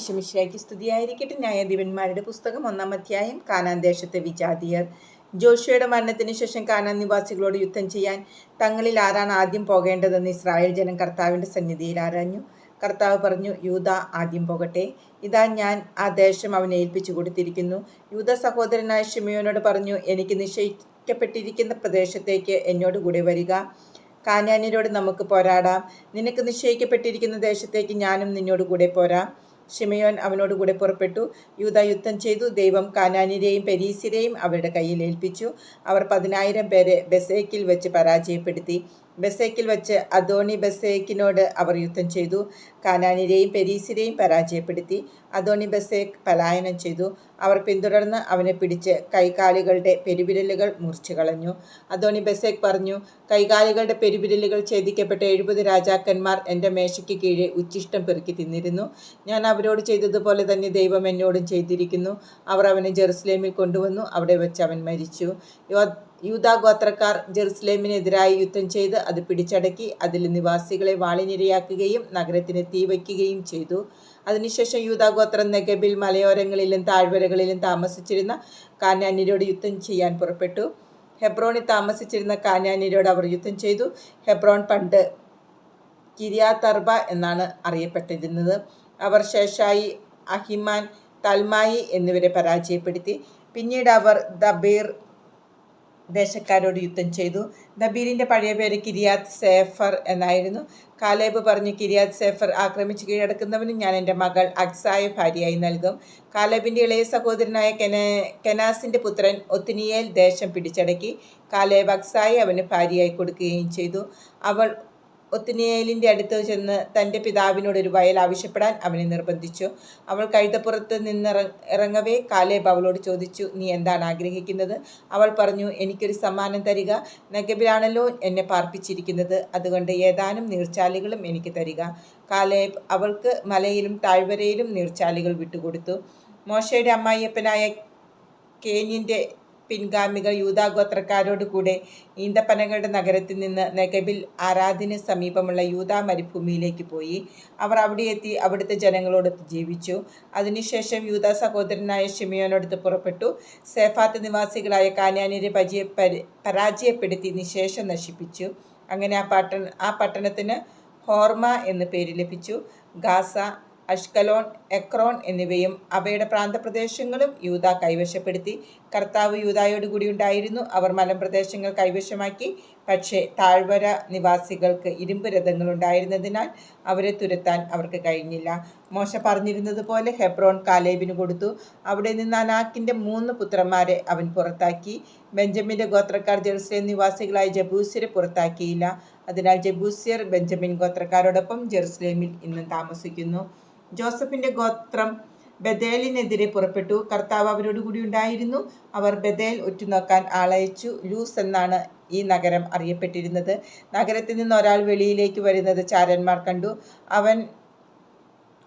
ഈശ്വമിശ്രയ്ക്ക് സ്തുതിയായിരിക്കട്ടെ. ന്യായാധിപന്മാരുടെ പുസ്തകം ഒന്നാം അധ്യായം കാനാൻ ദേശത്തെ വിജാതിയർ. ജോഷിയുടെ മരണത്തിന് ശേഷം കാനാൻ നിവാസികളോട് യുദ്ധം ചെയ്യാൻ തങ്ങളിൽ ആരാണ് ആദ്യം പോകേണ്ടതെന്ന് ഇസ്രായേൽ ജനം കർത്താവിന്റെ സന്നിധിയിൽ ആരാഞ്ഞു. കർത്താവ് പറഞ്ഞു യൂത ആദ്യം പോകട്ടെ. ഇതാ ഞാൻ ആ ദേശം അവനെ ഏൽപ്പിച്ചു കൊടുത്തിരിക്കുന്നു. യൂത സഹോദരനായ ഷിമയോനോട് പറഞ്ഞു എനിക്ക് നിശ്ചയിക്കപ്പെട്ടിരിക്കുന്ന പ്രദേശത്തേക്ക് എന്നോട് കൂടെ വരിക. കാനാനിയരോട് നമുക്ക് പോരാടാം. നിനക്ക് നിശ്ചയിക്കപ്പെട്ടിരിക്കുന്ന ദേശത്തേക്ക് ഞാനും നിന്നോട് കൂടെ പോരാം. ഷിമയോൻ അവനോട് കൂടെ പുറപ്പെട്ടു. യൂത യുദ്ധം ചെയ്തു. ദൈവം കാനാനിരെയും പെരീസിരെയും അവരുടെ കയ്യിൽ ഏൽപ്പിച്ചു. അവർ പതിനായിരം പേരെ ബെസേക്കിൽ വെച്ച് പരാജയപ്പെടുത്തി. ബെസേക്കിൽ വച്ച് അദോണി ബസേക്കിനോട് അവർ യുദ്ധം ചെയ്തു. കാനാനിരെയും പെരീസിരെയും പരാജയപ്പെടുത്തി. അദോണി ബസേക്ക് പലായനം ചെയ്തു. അവർ പിന്തുടർന്ന് അവനെ പിടിച്ച് കൈകാലുകളുടെ പെരുവിരലുകൾ മുറിച്ചു കളഞ്ഞു. അദോണി ബസേക്ക് പറഞ്ഞു കൈകാലുകളുടെ പെരുവിരലുകൾ ഛേദിക്കപ്പെട്ട എഴുപത് രാജാക്കന്മാർ എന്റെ മേശയ്ക്ക് കീഴെ ഉച്ചിഷ്ടം പെറുക്കി തിന്നിരുന്നു. ഞാൻ അവരോട് ചെയ്തതുപോലെ തന്നെ ദൈവം എന്നോടും ചെയ്തിരിക്കുന്നു. അവർ അവനെ ജെറുസലേമിൽ കൊണ്ടുവന്നു. അവിടെ വെച്ച് അവൻ മരിച്ചു. യോ- യൂദാ ഗോത്രക്കാർ ജെറുസലേമിനെതിരായി യുദ്ധം ചെയ്ത് അത് പിടിച്ചടക്കി അതിലെ നിവാസികളെ വാളിനിരയാക്കുകയും നഗരത്തിന് തീ വയ്ക്കുകയും ചെയ്തു. അതിനുശേഷം യൂതാഗോത്രം നെഗബിൽ മലയോരങ്ങളിലും താഴ്വരകളിലും താമസിച്ചിരുന്ന കാനാന്യരോട് യുദ്ധം ചെയ്യാൻ പുറപ്പെട്ടു. ഹെബ്രോണിൽ താമസിച്ചിരുന്ന കാനാന്യരോട് അവർ യുദ്ധം ചെയ്തു. ഹെബ്രോൺ പണ്ട് കിരിയാതർബ എന്നാണ് അറിയപ്പെട്ടിരുന്നത്. അവർ ശേഷായി അഹിമാൻ തൽമായി എന്നിവരെ പരാജയപ്പെടുത്തി. പിന്നീട് അവർ ദബീർ ദേശക്കാരോട് യുദ്ധം ചെയ്തു. നബീലിന്റെ പഴയ പേര് കിരിയാത്ത് സേഫർ എന്നായിരുന്നു. കാലേബ് പറഞ്ഞു കിരിയാത്ത് സേഫർ ആക്രമിച്ച് കീഴടക്കുന്നവന് ഞാൻ എന്റെ മകൾ അക്സായ ഭാര്യയായി നൽകും. കാലേബിന്റെ ഇളയ സഹോദരനായ കെന കെനാസിന്റെ പുത്രൻ ഒത്തിനിയേൽ ദേശം പിടിച്ചടക്കി. കാലേബ് അക്സായെ അവന് ഭാര്യയായി കൊടുക്കുകയും ചെയ്തു. അവൾ ഒത്തിനിയേലിന്റെ അടുത്ത് ചെന്ന് തന്റെ പിതാവിനോട് ഒരു വയൽ ആവശ്യപ്പെടാൻ അവനെ നിർബന്ധിച്ചു. അവൾ കഴുതപ്പുറത്ത് നിന്നിറ ഇറങ്ങവേ കാലേബ് അവളോട് ചോദിച്ചു നീ എന്താണ് ആഗ്രഹിക്കുന്നത്? അവൾ പറഞ്ഞു എനിക്കൊരു സമ്മാനം തരിക. നഗബിലാണല്ലോ എന്നെ പാർപ്പിച്ചിരിക്കുന്നത്. അതുകൊണ്ട് ഏതാനും നീർച്ചാലികളും എനിക്ക് തരിക. കാലേബ് അവൾക്ക് മലയിലും താഴ്വരയിലും നീർച്ചാലുകൾ വിട്ടുകൊടുത്തു. മോശയുടെ അമ്മായിയപ്പനായ കേന്യന്റെ പിൻഗാമികൾ യൂതാഗോത്രക്കാരോട് കൂടെ ഈന്തപ്പനകളുടെ നഗരത്തിൽ നിന്ന് നെഗബിൽ ആരാധിന് സമീപമുള്ള യൂതാ മരുഭൂമിയിലേക്ക് പോയി. അവർ അവിടെ എത്തി അവിടുത്തെ ജനങ്ങളോടൊത്ത് ജീവിച്ചു. അതിനുശേഷം യൂതാ സഹോദരനായ ഷിമിയോനടുത്ത് പുറപ്പെട്ടു. സേഫാത്ത് നിവാസികളായ കാനാനിരെ പരിചയ പരി പരാജയപ്പെടുത്തി നിശേഷം നശിപ്പിച്ചു. അങ്ങനെ ആ പട്ടണ ആ പട്ടണത്തിന് ഹോർമ എന്ന് പേര് ലഭിച്ചു. ഗാസ അഷ്കലോൺ എക്രോൺ എന്നിവയും അവയുടെ പ്രാന്തപ്രദേശങ്ങളും യൂത കൈവശപ്പെടുത്തി. കർത്താവ് യൂതായോട് കൂടി ഉണ്ടായിരുന്നു. അവർ മലമ്പ്രദേശങ്ങൾ കൈവശമാക്കി. പക്ഷേ താഴ്വര നിവാസികൾക്ക് ഇരുമ്പ് രഥങ്ങൾ ഉണ്ടായിരുന്നതിനാൽ അവരെ തുരത്താൻ അവർക്ക് കഴിഞ്ഞില്ല. മോശ പറഞ്ഞിരുന്നത് പോലെ ഹെബ്രോൺ കാലേബിന് കൊടുത്തു. അവിടെ നിന്ന് അനാക്കിന്റെ മൂന്ന് പുത്രന്മാരെ അവൻ പുറത്താക്കി. ബെഞ്ചമിന്റെ ഗോത്രക്കാർ ജെറുസലേം നിവാസികളായ ജബൂസ്യരെ പുറത്താക്കിയില്ല. അതിനാൽ ജബൂസിയർ ബെഞ്ചമിൻ ഗോത്രക്കാരോടൊപ്പം ജെറുസലേമിൽ ഇന്നും താമസിക്കുന്നു. ജോസഫിന്റെ ഗോത്രം ബദേലിനെതിരെ പുറപ്പെട്ടു. കർത്താവ് അവരോട് കൂടി ഉണ്ടായിരുന്നു. അവർ ബദേൽ ഒറ്റുനോക്കാൻ ആളയച്ചു. ലൂസ് എന്നാണ് ഈ നഗരം അറിയപ്പെട്ടിരുന്നത്. നഗരത്തിൽ നിന്ന് ഒരാൾ വെളിയിലേക്ക് വരുന്നത് ചാരന്മാർ കണ്ടു. അവൻ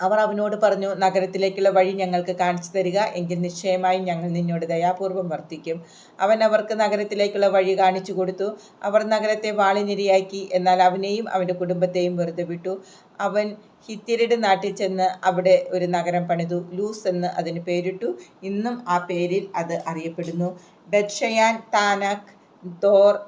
അവർ അവനോട് പറഞ്ഞു നഗരത്തിലേക്കുള്ള വഴി ഞങ്ങൾക്ക് കാണിച്ചു തരിക എങ്കിൽ നിശ്ചയമായും ഞങ്ങൾ നിന്നോട് ദയാപൂർവം വർത്തിക്കും. അവൻ അവർക്ക് നഗരത്തിലേക്കുള്ള വഴി കാണിച്ചു കൊടുത്തു. അവർ നഗരത്തെ വാളിനിരയാക്കി എന്നാൽ അവനെയും അവന്റെ കുടുംബത്തെയും വെറുതെ വിട്ടു. അവൻ ഹിത്യരുടെ നാട്ടിൽ ചെന്ന് അവിടെ ഒരു നഗരം പണിതു. ലൂസ് എന്ന് അതിന് പേരിട്ടു. ഇന്നും ആ പേരിൽ അത് അറിയപ്പെടുന്നു. ബെറ്റ്ഷയാൻ താനാക് ദോർ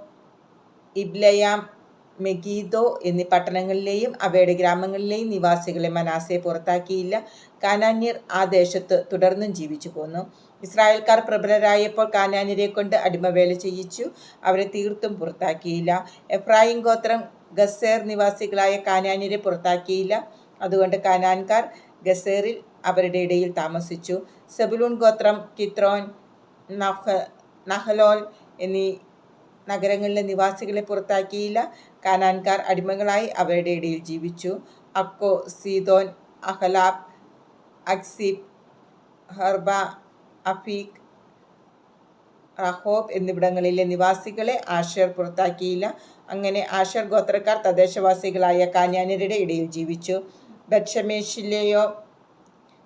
ഇബ്ലയാം മെഗീദോ എന്നീ പട്ടണങ്ങളിലെയും അവയുടെ ഗ്രാമങ്ങളിലെയും നിവാസികളെ മനാസെ പുറത്താക്കിയില്ല. കാനാന്യർ ആ ദേശത്ത് തുടർന്നും ജീവിച്ചു പോന്നു. ഇസ്രായേൽക്കാർ പ്രബലരായപ്പോൾ കാനാന്യരെ കൊണ്ട് അടിമവേല ചെയ്യിച്ചു. അവരെ തീർത്തും പുറത്താക്കിയില്ല. എഫ്രായിം ഗോത്രം ഗസേർ നിവാസികളായ കാനാന്യരെ പുറത്താക്കിയില്ല. അതുകൊണ്ട് കാനാൻകാർ ഗസേറിൽ അവരുടെ ഇടയിൽ താമസിച്ചു. സെബുലൂൺ ഗോത്രം കിത്രോൻ നഹ നഹലോൽ എന്നീ നഗരങ്ങളിലെ നിവാസികളെ പുറത്താക്കിയില്ല. കാനാൻകാർ അടിമകളായി അവരുടെ ഇടയിൽ ജീവിച്ചു. അക്കോ സീതോൻ അഹലാബ് അക്സിബ് ഹർബ അഫീഖ് റഹോബ് എന്നിവിടങ്ങളിലെ നിവാസികളെ ആഷർ പുറത്താക്കിയില്ല. അങ്ങനെ ആഷർ ഗോത്രക്കാർ തദ്ദേശവാസികളായ കാന്യാനരുടെ ഇടയിൽ ജീവിച്ചു. ബത്ഷമേഷിലെയോ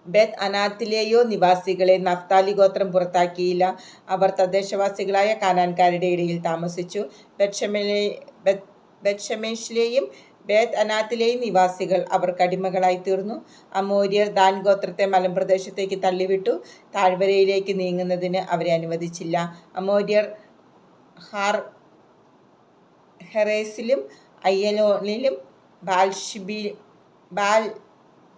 ബെത് അനാത്തിലെയോ നിവാസികളെ നഫ്താലി ഗോത്രം പുറത്താക്കിയില്ല അവർ തദ്ദേശവാസികളായ കാനാൻകാരുടെ ഇടയിൽ താമസിച്ചു ബെത് ബെത്ഷമേഷിലെയും ബേത് അനാത്തിലെയും നിവാസികൾ അവർ കടിമകളായി തീർന്നു അമോര്യർ ദാൻ ഗോത്രത്തെ മലമ്പ്രദേശത്തേക്ക് തള്ളിവിട്ടു. താഴ്വരയിലേക്ക് നീങ്ങുന്നതിന് അവരെ അനുവദിച്ചില്ല. അമോര്യർ ഹാർ ഹെറേസിലും അയ്യനോണിലും ബാൽഷിബി ബാൽ-ശാൽബീമിലും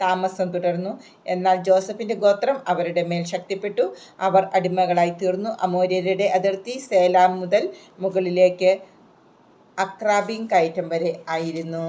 താമസം തുടർന്നു. എന്നാൽ ജോസഫിന്റെ ഗോത്രം അവരുടെ മേൽ ശക്തിപ്പെട്ടു. അവർ അടിമകളായി തീർന്നു അമോര്യരുടെ അതിർത്തി സേലാം മുതൽ മുകളിലേക്ക് അക്രാബിം കയറ്റം വരെ ആയിരുന്നു.